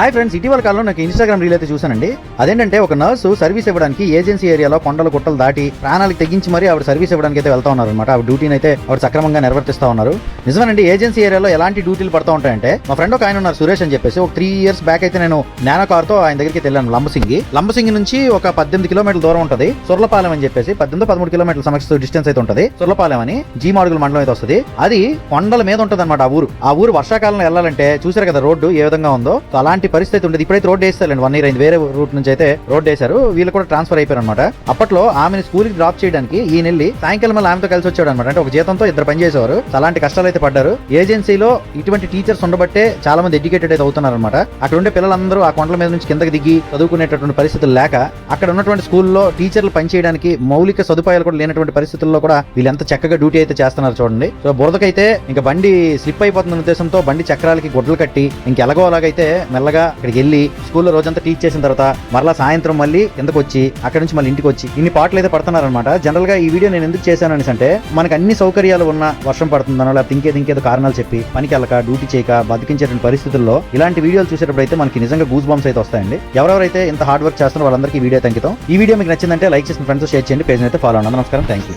Hi friends ఇటీవల కాలంలో నాకు ఇన్స్టాగ్రామ్ రీల్ అయితే చూసానండి అదేంటంటే ఒక నర్సు సర్వీస్ ఇవ్వడానికి ఏజెన్సీ ఏరియాలో కొండలు గుట్టలు దాటి ప్రాణాలకు తెగించి మరి ఆవిడ సర్వీస్ ఇవ్వడానికి అయితే వెళ్తా ఉన్నారు అనమాట ఆవిడ డ్యూటీని అయితే ఆవిడ సక్రమంగా నిర్వర్తిస్తా ఉన్నారు. నిజమేనండి ఏజెన్సీ ఏరియాలో ఎలాంటి డ్యూటీలు పడతా ఉంటాయంటే మా ఫ్రెండ్ ఒక ఆయన ఉన్నారు సురేష్ అని చెప్పేసి. ఒక త్రీ ఇయర్స్ బ్యాక్ అయితే నేను నానో కార్తో ఆయన దగ్గరికి వెళ్ళాను లంబసింగి. లంబసింగి నుంచి ఒక పద్దెనిమిది కిలోమీటర్ల దూరం ఉంటుంది. సుర్లపాలెం అని చెప్పేసి పద్దెనిమిది పదమూడు కిలోమీటర్ల సమస్య డిస్టెన్స్ అయితే ఉంటుంది. సుర్లపాలెం అని జీ మాడుగుల మండలం అయితే వస్తుంది. అది కొండల మీద ఉంటుంది అనమాట ఆ ఊరు. ఆ ఊరు వర్షాకాలంలో వెళ్ళాలంటే చూసారు కదా రోడ్డు ఏ విధంగా ఉందో. అలాంటి పరిస్థితి ఉండేది. ఇప్పుడైతే రోడ్ వేస్తారండి వన్ ఇయర్ అయింది. వేరే రూట్ నుంచి అయితే రోడ్ వేశారు. వీళ్ళు కూడా ట్రాన్స్ఫర్ అయిపోయారు అనమాట అప్పట్లో ఆమెను స్కూల్కి డ్రాప్ చేయడానికి ఈయన వెళ్ళి సాయంకాలం మళ్ళీ ఆమెతో కలిసి వచ్చాడు అనమాట అంటే ఒక జీతంతో ఇద్దరు పనిచేసేవారు అలాంటి కష్టాలు అయితే పడ్డారు. ఏజెన్సీలో ఇటువంటి టీచర్స్ ఉండబట్టే చాలా మంది ఎడ్యుకేటెడ్ అయితే అవుతున్నారు అనమాట అక్కడ ఉండే పిల్లలందరూ ఆ కొండల మీద నుంచి కిందకి దిగి చదువుకునేటటువంటి పరిస్థితులు లేక అక్కడ ఉన్నటువంటి స్కూల్లో టీచర్లు పనిచేయడానికి మౌలిక సదుపాయాలు కూడా లేనటువంటి పరిస్థితుల్లో కూడా వీళ్ళంత చక్కగా డ్యూటీ అయితే చేస్తున్నారు చూడండి. సో బురదకైతే ఇంకా బండి స్లిప్ అయిపోతున్న ఉద్దేశంతో బండి చక్రాలకి గుడ్లు కట్టి ఇంకెలాగో అలాగైతే మెల్లగా అక్కడికి వెళ్ళి స్కూల్లో రోజంతా టీచ్ చేసిన తర్వాత మరలా సాయంత్రం మళ్ళీ కిందకు వచ్చి అక్కడ నుంచి మళ్ళీ ఇంటికి వచ్చి ఇన్ని పాటలు అయితే పడుతున్నారనమాట జనరల్గా ఈ వీడియో నేను ఎందుకు చేశాను అనేసి అంటే మనకు అన్ని సౌకర్యాలు ఉన్న వర్షం పడుతుందనో లేకపోతే ఇంకేది ఇంకేదో కారణాలు చెప్పి పనికి వెళ్ళక డ్యూటీ చేయక బతికించేటువంటి పరిస్థితుల్లో ఇలాంటి వీడియోలు చూసేటప్పుడు అయితే మనకి నిజంగా గూస్ బాంబ్స్ అయితే వస్తాయండి. ఎవరెవరైతే ఇంత హార్డ్ వర్క్ చేస్తున్నారో వాళ్ళందరికీ వీడియో తంకితం ఈ వీడియో మీకు నచ్చిందంటే లైక్ చేసిన ఫ్రెండ్స్ షేర్ చేయండి. పేజ్ అయితే ఫాలో అవ్వండి. నమస్కారం. Thank you